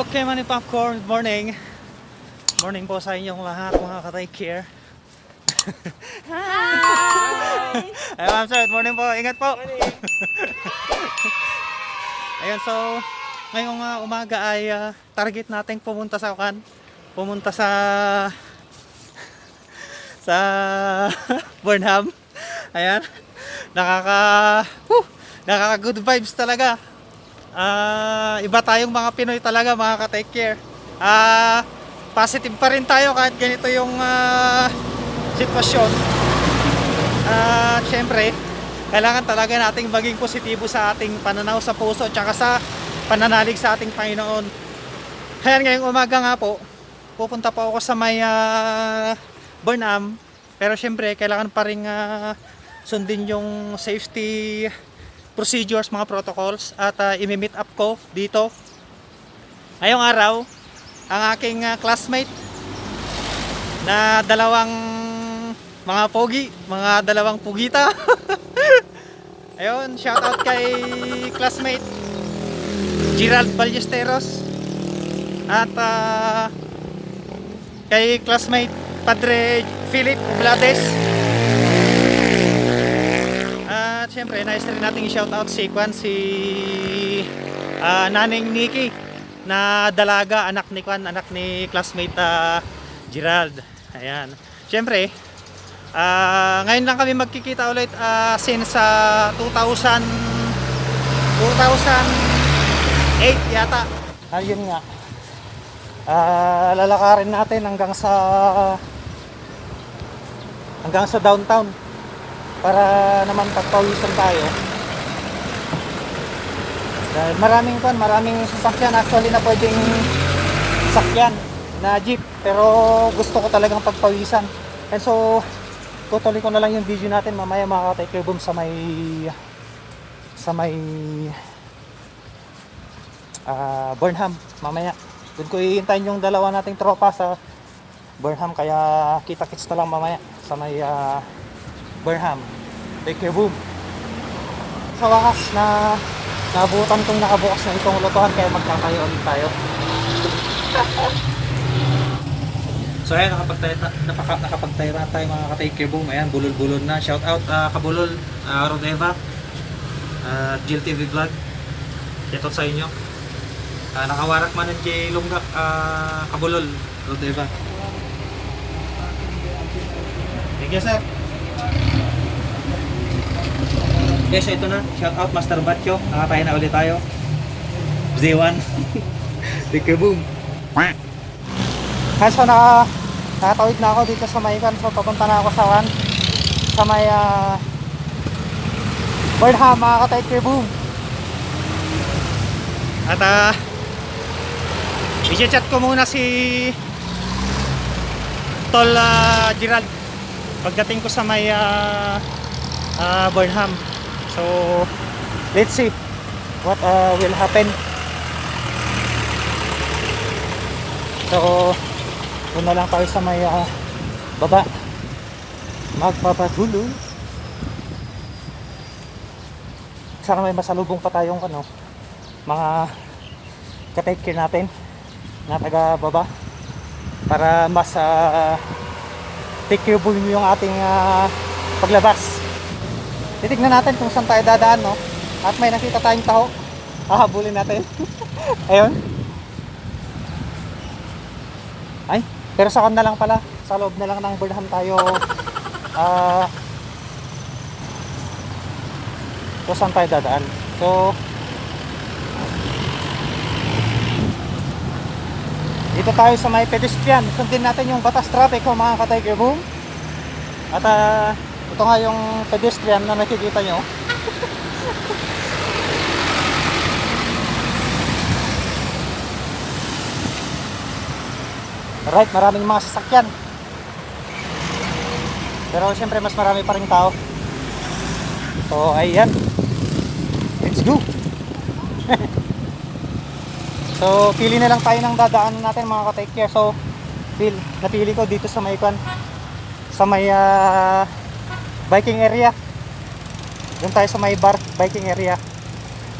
Okay, Manny Popcorn, good morning. Morning po sa inyong lahat, mga ka-take care. Hi! Ay, ma'am sir, good morning po. Ingat po. Ayun, so, ngayong uh, umaga ay uh, target natin pumunta sa kan, pumunta sa sa Burnham. Ayan. Nakaka whew, nakaka good vibes talaga. Ah, iba tayong mga Pinoy talaga, mga ka-take care. Ah, positive pa rin tayo kahit ganito yung ah, sitwasyon. At syempre, kailangan talaga nating maging positibo sa ating pananaw sa puso at saka sa pananalig sa ating Panginoon. Ayan, ngayong umaga nga po, pupunta po ako sa may ah, Burnham. Pero syempre, kailangan pa rin ah, sundin yung safety procedures, mga protocols at uh, imi-meet up ko dito. Ngayong araw, ang aking ah, classmate na dalawang mga pogi, mga dalawang pugita. Ayun, shout out kay classmate Gerald Ballesteros at ah, kay classmate Padre Philip Oblades. At syempre, nais rin natin i-shout out si Kwan, si ah, Naning Nikki na dalaga, anak ni Kwan, anak ni classmate ah, Gerald. Ayan. Syempre, ah, ngayon lang kami magkikita ulit ah, since sa 2000 2008 yata. Ayun nga. Ah, lalakarin natin hanggang sa hanggang sa downtown para naman pagpawisan tayo. Dahil maraming kan, maraming sasakyan actually na pwedeng sakyan na jeep pero gusto ko talagang pagpawisan. And so tutuloy ko na lang yung video natin mamaya mga ka boom sa may sa may ah, Burnham mamaya. Doon ko iintayin yung dalawa nating tropa sa Burnham kaya kita-kits na lang mamaya sa may ah, Care boom. Sa wakas na nabutan kong nakabukas na itong lotohan kaya magkakayo tayo. So ayan, nakapagtayo, napaka, nakapagtayo na tayo mga boom. Ayan, bulol-bulol na. Shout out ah, Kabulol, uh, Rodeva, uh, Jill TV Vlog. Out sa inyo. Ah, nakawarak man kay Lunggak, ah, Kabulol, Rodeva. Thank you, sir. Yes, ito na. Shout out Master Batcho. Nakatayo na ulit tayo. Z1. Thank you, boom. Kaso naka nakatawid na ako dito sa Maykan. So papunta na ako sa Wan. Sa may uh, Burnham, mga ka-take boom. At ah, i-chat ko muna si Tol ah, Gerald pagdating ko sa may ah, ah, Burnham. So, let's see what uh, will happen. So, doon na lang tayo sa may ah, baba. Magpapatuloy. Sana may masalubong pa tayong ano, mga ka-take care natin na taga baba para mas ah, take care yung ating ah, paglabas. Titignan natin kung saan tayo dadaan, no? At may nakita tayong taho. Hahabulin natin. Ayun. Ay, pero sa kan na lang pala. Sa loob na lang ng Burnham tayo. Ah... kung saan tayo dadaan. So, dito tayo sa may pedestrian. Sundin natin yung batas traffic ko mga ka-tiger boom. At ah, ito nga yung pedestrian na nakikita nyo. Right, maraming mga sasakyan. Pero siyempre mas marami pa rin tao. So, ayan. Let's go. so, pili na lang tayo ng dadaanan natin mga ka-take care. So, pil, napili ko dito sa may kwan, sa may ah, biking area. Doon tayo sa may bar biking area.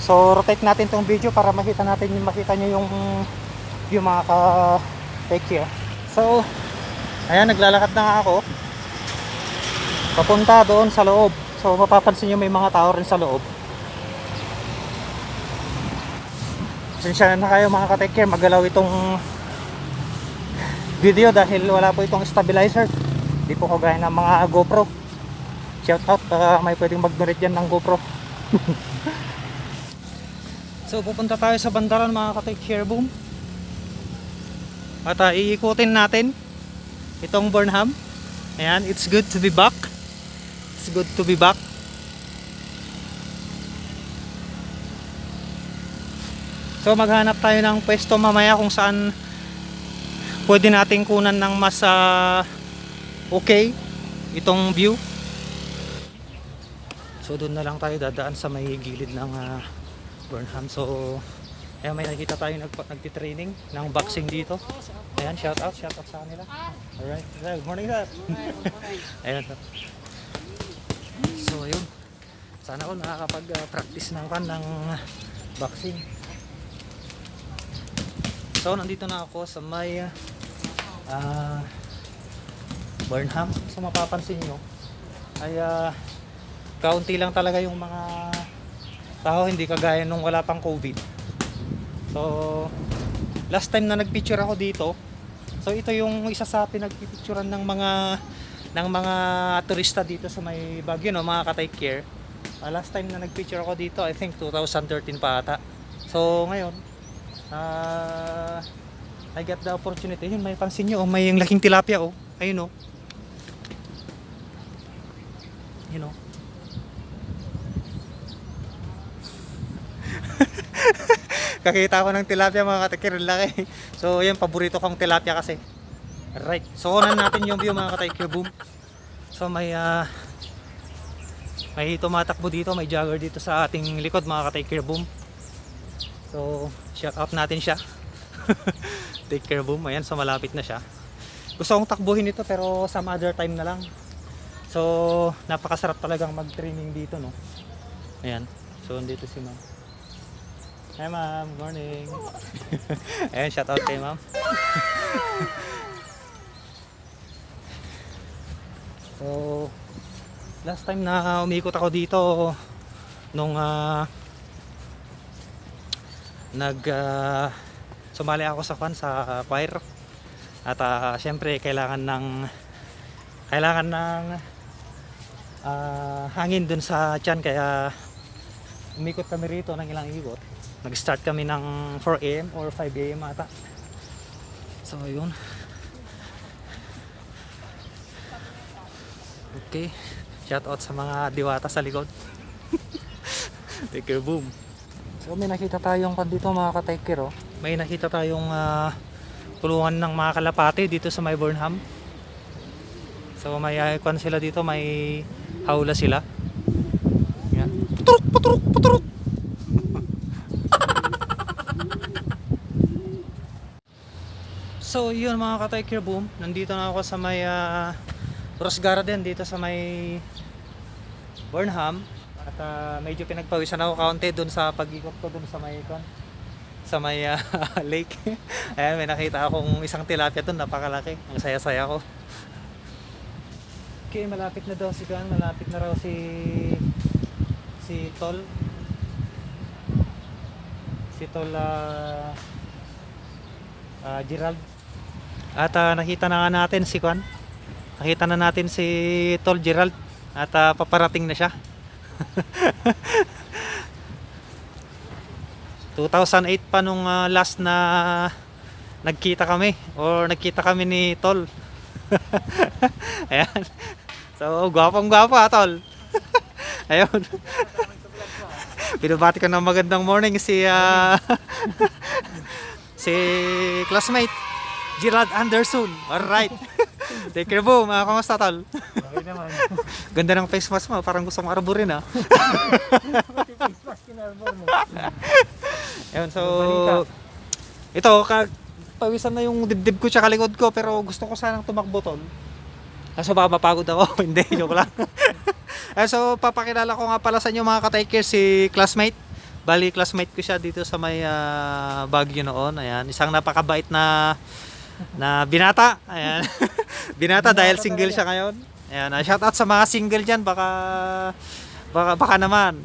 So rotate natin tong video para makita natin makita nyo yung view mga ka-take care. So, ayan, naglalakad na ako. Papunta doon sa loob. So, mapapansin nyo may mga tao rin sa loob. Pasensya na kayo mga ka-take care. Magalaw itong video dahil wala po itong stabilizer. Hindi po kagaya ng mga GoPro. Shout out, baka may pwedeng mag-donate dyan ng GoPro. so, pupunta tayo sa bandaran mga ka-take care boom. At ah, iikutin natin itong Burnham. Ayan, it's good to be back. It's good to be back. So maghanap tayo ng pwesto mamaya kung saan pwede nating kunan ng mas ah, okay itong view. So doon na lang tayo dadaan sa may gilid ng ah, Burnham. So ayan may nakita tayo nag nagti-training ng boxing dito. Ayan, shout out, shout out sa kanila. Alright, good morning sir. Ayan sir. So ayun. Sana ako nakakapag-practice ng kan ng boxing. So nandito na ako sa may ah Burnham. So mapapansin nyo ay ah, kaunti lang talaga yung mga tao hindi kagaya nung wala pang COVID. So last time na nagpicture ako dito, so ito yung isa sa pinagpipicturean ng mga ng mga turista dito sa may Baguio no, mga ka-take care. Ah, last time na nagpicture ako dito, I think 2013 pa ata. So ngayon, ah I get the opportunity. Yun, may pansin nyo, oh, may yung laking tilapia, oh. Ayun, oh. Yun, oh. Kakita ko ng tilapia mga katikir, laki. So, yan, paborito kong tilapia kasi. Right. So, kunan natin yung view mga katikir, boom. So, may, ah, may tumatakbo dito, may jogger dito sa ating likod mga katikir, boom. So, shout out natin siya. Take care boom. Ayan, so malapit na siya. Gusto kong takbuhin ito pero some other time na lang. So, napakasarap talagang mag-training dito, no? Ayan. So, dito si ma'am. Hi ma'am, morning. Ayan, shout out kay ma'am. so, last time na umikot ako dito nung ah, nag ah, sumali ako sa kwan sa choir at ah, syempre kailangan ng kailangan ng ah, hangin dun sa tiyan kaya umikot kami rito ng ilang ikot nag start kami ng 4am or 5am ata so yun okay shout out sa mga diwata sa likod take care boom So may nakita tayong kan dito mga ka-taker oh. May nakita tayong ah, tulungan ng mga kalapati dito sa may Burnham. So may uh, kwan sila dito, may hawla sila. Yan. Puturuk, puturuk, puturuk. So yun mga ka-taker boom, nandito na ako sa may ah, Rose Garden dito sa may Burnham. At ah, medyo pinagpawisan ako kaunti dun sa pag-ikot ko dun sa may kon sa may ah, lake. Ayan, may nakita akong isang tilapia dun, napakalaki. Ang saya-saya ko. Okay, malapit na daw si Kan, malapit na raw si si Tol. Si Tol ah ah, Gerald. At ah, nakita na nga natin si Kan. Nakita na natin si Tol Gerald at ah, paparating na siya. 2008 pa nung ah, last na nagkita kami or nagkita kami ni Tol. Ayan. So, gwapong gwapo ha, Tol. Ayun. Binabati ko ng magandang morning si ah, si classmate Gerald Anderson. Alright. Take care po, mga kamusta, Tol? Okay naman. Ganda ng face mask mo, parang gusto mong ah. Face mask kinarbor mo. Ayun, so ito ka pawisan na yung dibdib ko tsaka likod ko pero gusto ko sanang tumakbo tol. Kaso baka mapagod ako. Hindi, joke lang. Eh, so papakilala ko nga pala sa inyo mga ka-takers si classmate Bali, classmate ko siya dito sa may ah, Baguio noon. Ayan, isang napakabait na na binata. Ayan. binata dahil single siya ngayon. Ayan, ah, shout out sa mga single diyan baka baka baka naman.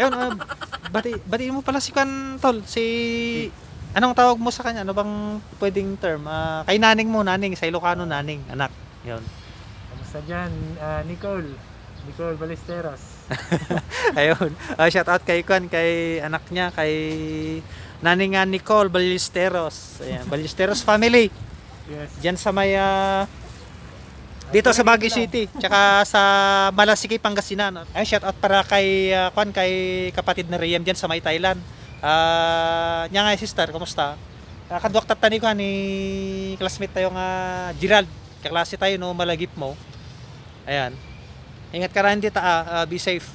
Ayun, ah, bati batiin mo pala si Kan Tol, si Anong tawag mo sa kanya? Ano bang pwedeng term? Ah, kay naning mo, naning. Sa Ilocano, naning. Anak. Yun. Kamusta dyan? Ah, Nicole. Nicole Ballesteros. Ayun. Ah, shout out kay Kwan, kay anak niya, kay naning nga Nicole Ballesteros. Ayan, Ballesteros family. Yes. Diyan sa may ah, dito sa Baguio City, tsaka sa Malasiki, Pangasinan. Ay, shout out para kay ah, Kwan, kay kapatid na Riem diyan sa may Thailand. Ah, nya nga sister, kumusta? Uh, kadwak tatani ko ni classmate tayo nga Gerald. Kaklase tayo no malagip mo. Ayan. Ingat ka rin dito ah, ah, be safe.